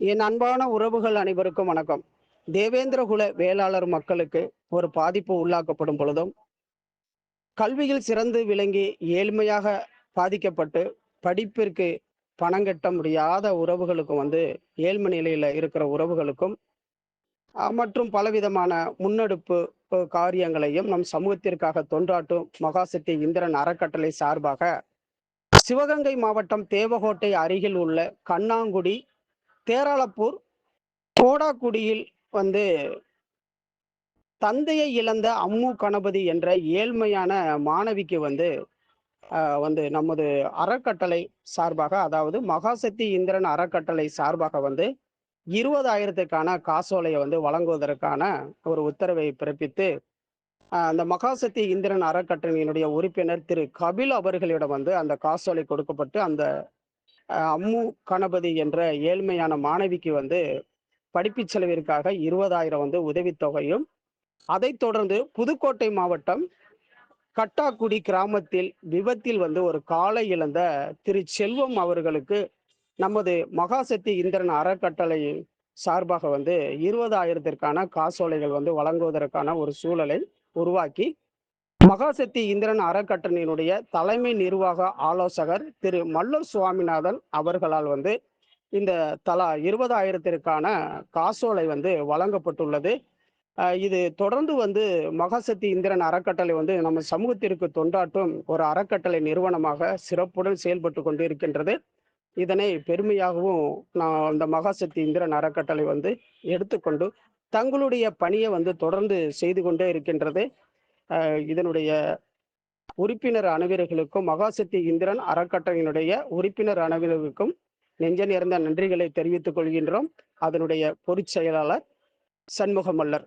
என் அன்பான உறவுகள் அனைவருக்கும் வணக்கம். தேவேந்திரகுல வேளாளர் மக்களுக்கு ஒரு பாதிப்பு உள்ளாக்கப்படும் பொழுதும் கல்வியில் சிறந்து விளங்கி ஏழ்மையாக பாதிக்கப்பட்டு படிப்பிற்கு பணம் கட்ட முடியாத உறவுகளுக்கும் வந்து ஏழ்மை நிலையில இருக்கிற உறவுகளுக்கும் மற்றும் பலவிதமான முன்னெடுப்பு காரியங்களையும் நம் சமூகத்திற்காக தொண்டாட்டும் மகாசக்தி இந்திரன் அறக்கட்டளை சார்பாக சிவகங்கை மாவட்டம் தேவகோட்டை அருகில் உள்ள கண்ணாங்குடி தேராளப்பூர் கோடாக்குடியில் வந்து தந்தையை இழந்த அம்மு கணபதி என்ற ஏழ்மையான மாணவிக்கு வந்து வந்து நமது அறக்கட்டளை சார்பாக அதாவது மகாசக்தி இந்திரன் அறக்கட்டளை சார்பாக வந்து இருபதாயிரத்துக்கான காசோலையை வந்து வழங்குவதற்கான ஒரு உத்தரவை பிறப்பித்து அந்த மகாசக்தி இந்திரன் அறக்கட்டளையினுடைய உறுப்பினர் திரு கபில் அவர்களிடம் வந்து அந்த காசோலை கொடுக்கப்பட்டு அந்த அம்மு கணபதி என்ற ஏழ்மையான மாணவிக்கு வந்து படிப்பு செலவிற்காக இருபதாயிரம் வந்து உதவித்தொகையும் அதைத் தொடர்ந்து புதுக்கோட்டை மாவட்டம் கட்டாக்குடி கிராமத்தில் விபத்தில் வந்து ஒரு காலை இழந்த திரு செல்வம் அவர்களுக்கு நமது மகாசக்தி இந்திரன் அறக்கட்டளை சார்பாக வந்து இருபதாயிரத்திற்கான காசோலைகள் வந்து வழங்குவதற்கான ஒரு சூழலை உருவாக்கி மகாசக்தி இந்திரன் அறக்கட்டளையினுடைய தலைமை நிர்வாக ஆலோசகர் திரு மல்லூர் சுவாமிநாதன் அவர்களால் வந்து இந்த தலா இருபதாயிரத்திற்கான காசோலை வந்து வழங்கப்பட்டுள்ளது. இது தொடர்ந்து வந்து மகாசக்தி இந்திரன் அறக்கட்டளை வந்து நம்ம சமூகத்திற்கு தொண்டாட்டும் ஒரு அறக்கட்டளை நிறுவனமாக சிறப்புடன் செயல்பட்டு கொண்டு இருக்கின்றது இதனை பெருமையாகவும் நான் அந்த மகாசக்தி இந்திரன் அறக்கட்டளை வந்து எடுத்துக்கொண்டு தங்களுடைய பணியை வந்து தொடர்ந்து செய்து கொண்டே இருக்கின்றது. இதனுடைய உறுப்பினர் அனைவர்களுக்கும் மகாசக்தி இந்திரன் அறக்கட்டளையினுடைய உறுப்பினர் அனைவருக்கும் நெஞ்ச நேர்ந்த நன்றிகளை தெரிவித்துக் கொள்கின்றோம். அதனுடைய பொதுச் செயலாளர் சண்முகமல்லர்.